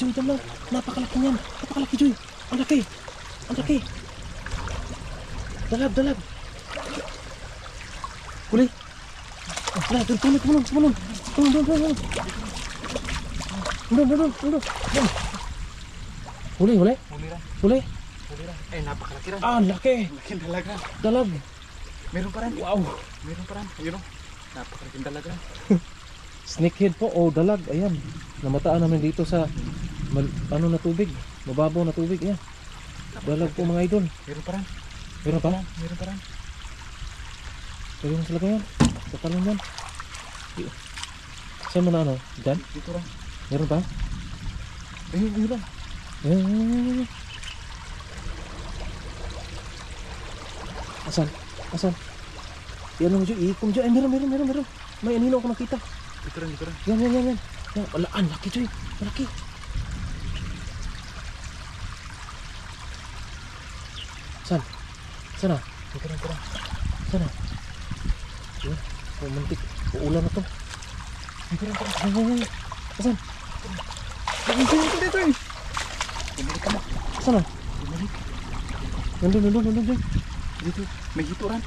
Joy, dalag. Napakalaki niyan. Napakalaki, Joy. Ang laki. Ang laki. Dalag, dalag. Huli. Nah, tulog, tulog, tulog. Tulog, tulog, tulog. Tulog, tulog, tulog. Tulog. Huli, huli. Huli rin. Huli. Huli rin. Eh, napakalaki rin. Ah, laki. Laki dalaga. Dalag. Meron pa rin. Wow. Meron pa rin. Ayun o. Napakalaking dalaga. Snakehead po o dalag. Ayan. Namataan namin dito sa mal, ano na tubig. Mababaw na tubig. Ayan. Dalag po mga idol. Meron pa rin. Meron pa? Meron pa rin. Pwede mo sila yan. Sa talong yan. Saan mo na ano? Diyan? Dito rin. Meron pa? Ayun, ayun lang. Ayan, ayan, ayan. Asan? Asan? Yan mo dyan. Iikom dyan. Ay, meron, meron, meron, meron. May anino ako nakita. Dito rin, dito rin. Yan, yan, yan, yan. Yan, wala, ang laki Joy. Malaki. Saan? Saan na? Dito rin, dito rin. Saan na? Yan, pumuntik. Uulan na to. Dito rin, dito rin. Yan, yan, yan. Saan? Dito, dito, dito eh. Bumalik ka mo. Saan na? Bumalik. Nandun, nandun, nandun, Joy. Dito. May hito rin.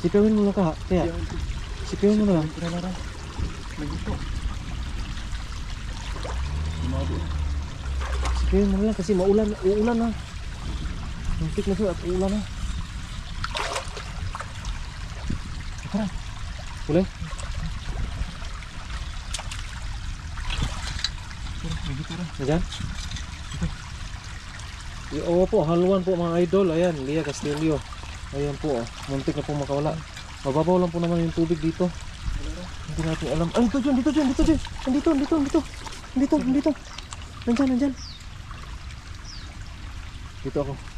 Sipawin mo lang ka. Kaya, Yan. sipawin mo na lang. Tira na rin. May hito. Umabo. Sipawin mo na lang kasi maulan, uulan na. Muntik na siya at uulan na. Tara. Rin. Ayan. Oo po, haluan po mga idol. Ayan, Lia Castillo. Ayan po, oh. muntik na po makawala. Mababaw lang po naman yung tubig dito. Hindi natin alam. Ay, dito dyan, dito dyan, dito dyan. Nandito, nandito, nandito. Nandito, nandito. Nandyan, nandyan. Dito ako.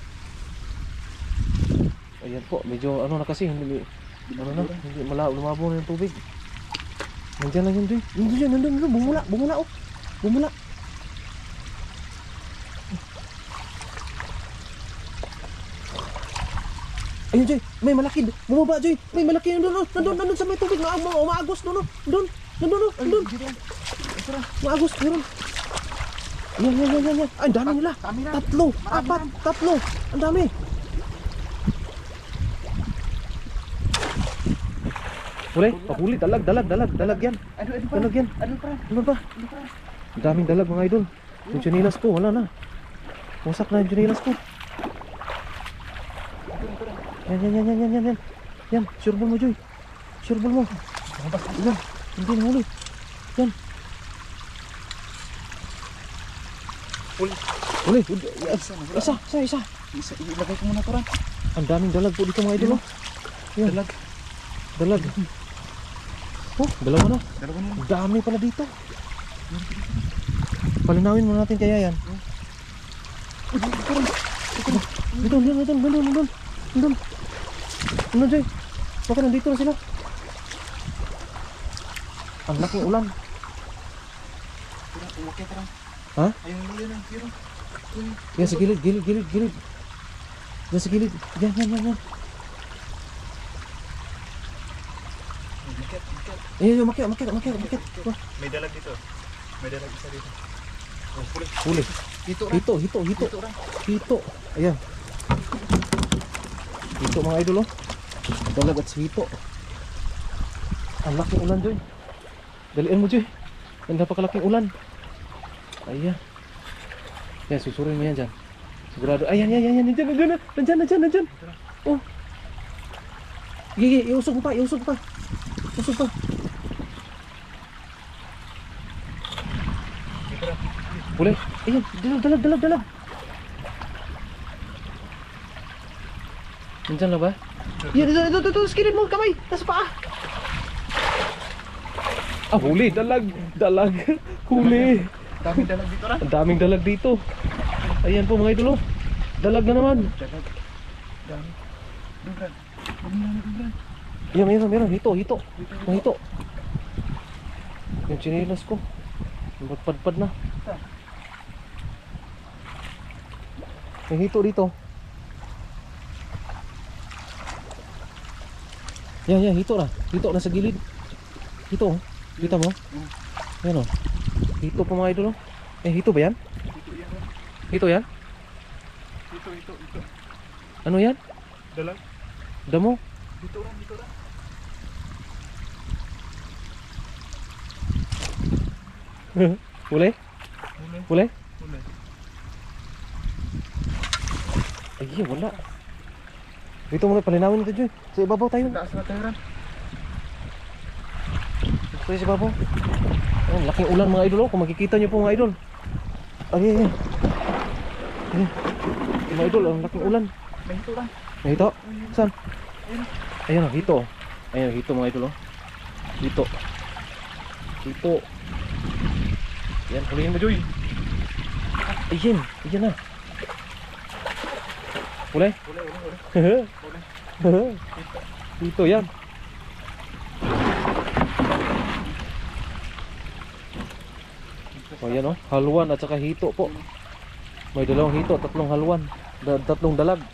Ayan po, medyo ano na kasi, hindi, ano na, hindi mala, lumabo na yung tubig. Nandyan lang yun, Joy. Nandun dyan, nandun, nandun, bumula, bumula, oh. Bumula. Ayun, Joy. May malaki. Bumaba, Joy. May malaki. Nandun, nandun, nandun, nandun sa may tubig. Ma ma maagos, no, no. Nandun, nandun, no, nandun. Maagos, meron. Yan, yan, yan, yan, yan. Ay, ang dami nila. Na. Tatlo, apat, tatlo. Ang dami. Huli, pahuli, dalag, dalag, dalag, dalag yan. Ano, ano pa? Dalag yan. Ano pa? Ano ba? Ang daming dalag mga idol. Yung chinilas ko, wala na. Wasak na yung chinilas ko. Yan, yan, yan, yan, yan, yan, yan. Yan, sure ball mo, Joy. Sure ball mo. Yan, hindi na huli. Yan. Huli. Huli. Isa, isa, isa. Isa, ilagay ko muna rin. Ang daming dalag po dito mga idol. oh. Yan, Dalag. dalag. Oh, dalawa na. Dalawa na dami pala dito. Palinawin muna natin kaya yan. Nandun, nandun, nandun, nandun, nandun. Nandun. Nandun, Jay. Baka nandito na sila. Ang laking ulan. Tira, umakyat rin. Ha? Ayun, yun, yun, yun. Yun. Yan sa gilid, gilid, gilid, gilid. Yan sa gilid. Yan, yan, yan, yan. Ayan, yan, umakyat, umakyat, umakyat, umakyat. Oh, May dalag dito. May dalag isa dito. Oh. Dito rin. Hito, hito, hito. Dito rin. Hito. Ayan. Hito mga idol oh. Dalag at hito. Ang laking ulan Joy. Dalian mo Joy. Ang napakalaking ulan. Ayan. Yan, susurin mo yan dyan. Sigurado. Ayan, yan, yan, yan. Nandyan, nandyan, nandyan, nandyan, nandyan. Oh. Gigi, iusog mo pa, iusog pa. Iusog pa. Dito rin. Huli. Ayan, dalag, dalag, dalag, dalag. Nandyan na ba? Yan, ito, ito, ito, ito, mo, kamay, nasa paa. Ah, huli, dalag, dalag, huli. Daming dalag dito. Ang daming dalag dito. Ayan po mga idolo. Dalag na naman. Dalag. Dami. Doon rin. Doon rin, doon rin. Yan, meron, meron, hito, hito. Mga hito. Yung chinilas ko. Magpadpad na. May hito dito. Yan, yan, hito na. Hito na sa gilid. Hito, oh. Kita mo? Yan, oh. Hito po mga idol, oh. Eh, hito ba yan? Ito yan? Ito, ito, ito. Ano yan? Dalag. Damo? Dito lang, dito lang. Huli? Huli. Huli? Huli. Ay, wala. Dito muna palinawin ito, Joy. Sa ibabaw tayo. Taas na tayo tayo sa ibabaw. Ayan, laking ulan mga idol. Oh. Kung makikita nyo po mga idol. Ay, ay, ay. Ayan. Mga idol, ang laking ulan. May hito ran. Nakita? Saan? Ayun. Ayan, oh, hito. Ayan, hito mga idol. Oh. Hito. Hito. Yan, hulihin mo, Joy. Ayan, ayan na. Huli? Huli, huli, huli. Dito yan. O yan o, haluan at saka hito po. May dalawang hito, tatlong haluan, da- tatlong dalag.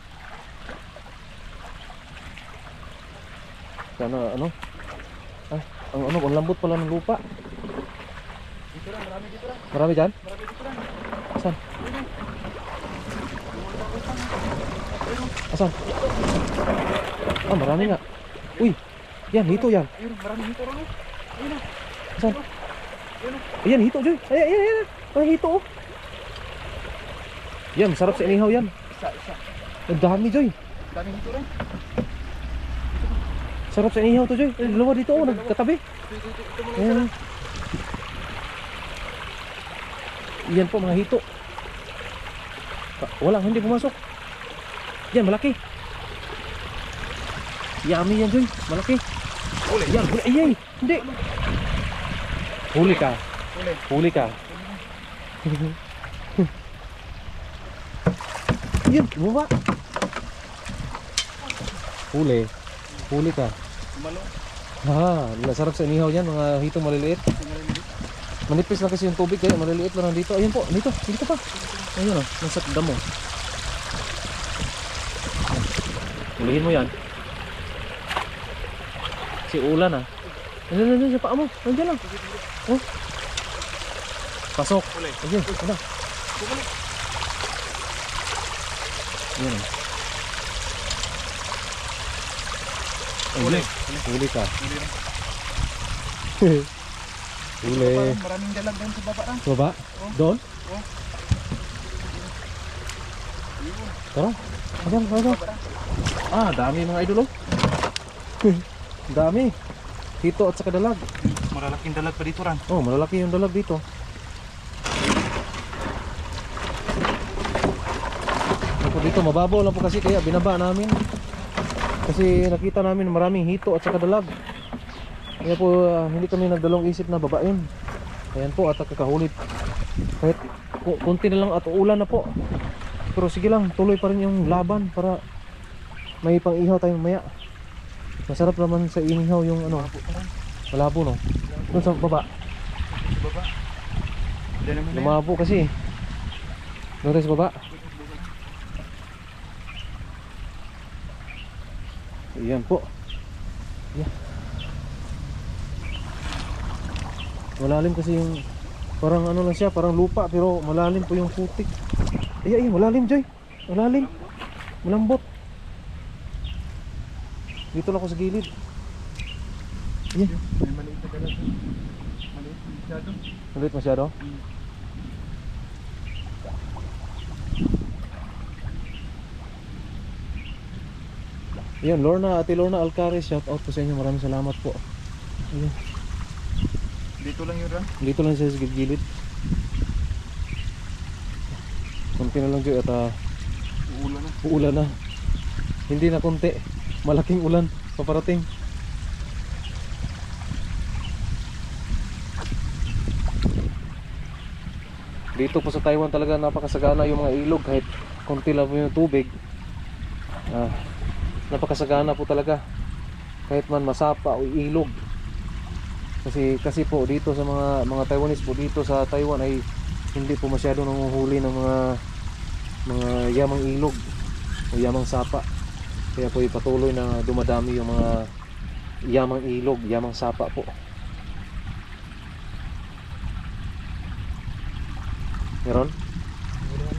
Sana ano? Ah, ang ano, ang lambot pala ng lupa. Dito ran, marami dito ran. Marami dyan? Marami Asan? Ah, marami nga. Uy, yan, hito yan. Ayun, marami hito ran. oh. Ayun, oh. Asan? Ayan, hito, Joy. Ayan, ayan, ayan. Ay, hito, oh. Yan, masarap sa inihaw yan. Isa, isa. Ang dami, Joy. Dami hito ran. Sarap sa inihaw to, Joy. Dalawa dito, oh, nagkatabi. Ayan. Yan po, mga hito. Walang, hindi pumasok. Yan, malaki. Yummy yan, Joy. Malaki. Huli. Yan, huli. Ay, ay, hindi. Huli ka. Huli. Huli ka. Yun, bumaba. Huli. Huli ka. Malo. Ha, nasarap sa inihaw yan, mga hitong maliliit. Manipis lang kasi yung tubig kaya maliliit lang dito. Ayun po, dito, dito pa. Ayun oh, nasa damo. Hulihin mo yan. Si ulan ah. Nandiyan, nandiyan sa paa mo. Nandiyan lang. Oh. Pasok. Ayun, ano? Ayun oh. Huli. Ka. Huli Maraming dalag doon sa baba ran. Baba? Doon? Oh. Ayun. Tara. Ayan, ayan. Baba ran. Ah, dami mga idol oh. dami. Hito at saka dalag. Malalaking dalag pa dito ran. Oh, malalaki yung dalag dito. Ako dito mababaw lang po kasi kaya binaba namin. Kasi nakita namin maraming hito at saka dalag. Kaya po ah, hindi kami nagdalong isip na babain. Ayan po at kakahulid. Kahit ku- kunti na lang at ulan na po. Pero sige lang, tuloy pa rin yung laban para may pang ihaw tayong maya. Masarap naman sa inihaw yung ano, Malabo no. Doon sa baba. Baba. Lumabo kasi. Doon tayo sa baba. Ayan po. Yeah. Malalim kasi yung parang ano lang siya, parang lupa pero malalim po yung putik. Ay ay, malalim Joy. Malalim. Malambot. Dito lang ako sa gilid. Ayan. May maliit na dalag doon. Maliit masyado. Ulit masyado. Yan, Lorna, Ate Lorna Alcares, shout out po sa inyo. Maraming salamat po. Ayan. Dito lang yun ran. Dito lang sa gilid. Kunti na lang Joy at ah, Uulan na. uulan na. Hindi na kunti. Malaking ulan paparating. Dito po sa Taiwan talaga napakasagana yung mga ilog kahit konti lang po yung tubig. Ah, napakasagana po talaga. Kahit man masapa o ilog. Kasi kasi po dito sa mga mga Taiwanese po dito sa Taiwan ay hindi po masyado nanguhuli ng mga mga yamang ilog o yamang sapa kaya po ipatuloy na dumadami yung mga yamang ilog, yamang sapa po meron? meron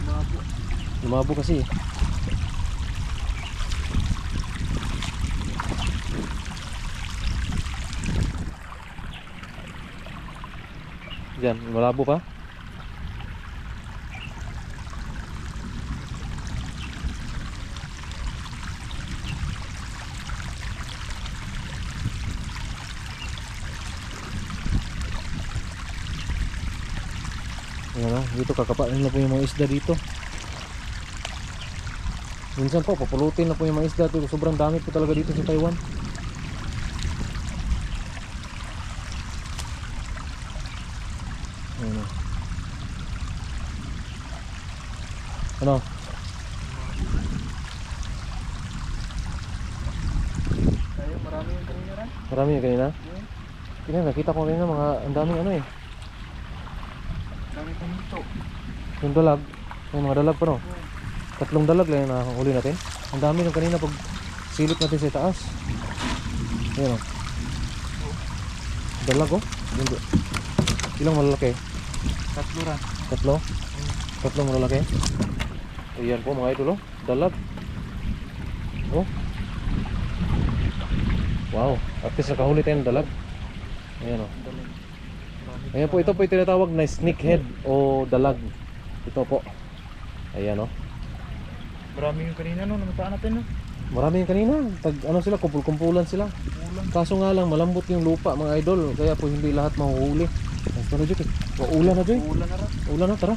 lumabo lumabo kasi Diyan, malabo pa? Ayan o, dito kakapain na po yung mga isda dito. Minsan po, papulutin na po yung mga isda dito. Sobrang dami po talaga dito sa Taiwan. Ayan o. Ano? Kaya marami yung kanina rin. Marami yung kanina? Hmm. Tingnan, nakita ko kanina mga ang daming ano eh. Dami kong ito. Yung dalag. Yung mga dalag pa no? Tatlong dalag lang yung nakakahuli natin. Ang dami nung kanina pag silip natin sa taas. Ayan o. Dalag oh. Yung do- Ilang malalaki? Tatlo rin. Tatlo? Tatlong malalaki? Ayan po mga idol oh. Dalag. Oh. Wow. At least nakahuli tayo ng dalag. Ayan oh. Dami. Ayan po, ito po yung tinatawag na snakehead o dalag. Ito po. Ayan oh. Marami yung kanina no. Namataan natin no. Marami yung kanina. Tag, ano sila, kumpul-kumpulan sila. Ulan. Kaso nga lang, malambot yung lupa mga idol. Kaya po hindi lahat mahuhuli. Ito na, Joy. Ulan na, Joy. Ulan na rin. Ulan na, tara.